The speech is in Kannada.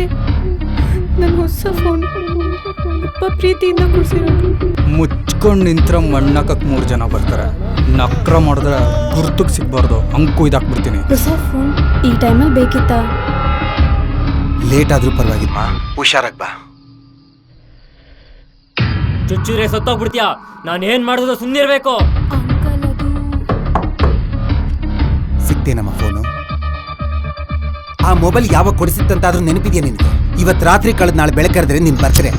ನನಗೆ ನನ್ನ ಹೊಸ ಫೋನ್ ಅಪ್ಪ ಪ್ರೀತಿಯಿಂದ ಕೊಡ್ಸಿರೋದು. ಮುಚ್ಕೊಂಡು ನಿಂತ್ರ ಮಣ್ಣಾಕಕ್ಕೆ ಮೂರು ಜನ ಬರ್ತಾರೆ. ನಕ್ರ ಮಾಡಿದ್ರೆ ಗುರ್ತಕ್ಕೆ ಸಿಗ್ಬಾರ್ದು. ಅಂಕು ಇದಾಕ್ಬಿಡ್ತೀನಿ. ಹೊಸ ಫೋನ್ ಈ ಟೈಮಲ್ಲಿ ಬೇಕಿತ್ತಾ? ಲೇಟ್ ಆದ್ರೂ ಪರವಾಗಿಲ್ಲ. ಹುಷಾರಾಗಿ ಬಾ. ಚುಚ್ಚೂರೆ ಸತ್ತೋಗ್ಬಿಡ್ತೀಯ? ನಾನು ಏನು ಮಾಡಿದ್ರು ಸುಮ್ಮನಿರ್ಬೇಕು ಅಂಕಲ್ ಅದು. ಸಿಗ್ತೇನಮ್ಮ ಫೋನು ಆ ಮೊಬೈಲ್ ಯಾವಾಗ ಕೊಡಿಸಿತ್ತಂತಾದ್ರೂ ನೆನಪಿದೆಯಾ ನಿನಗೆ? ಇವತ್ತು ರಾತ್ರಿ ಕಳೆದ ನಾಳೆ ಬೆಳಕರೆದ್ರೆ ನಿನ್ನ ಬರ್ತಾರೆ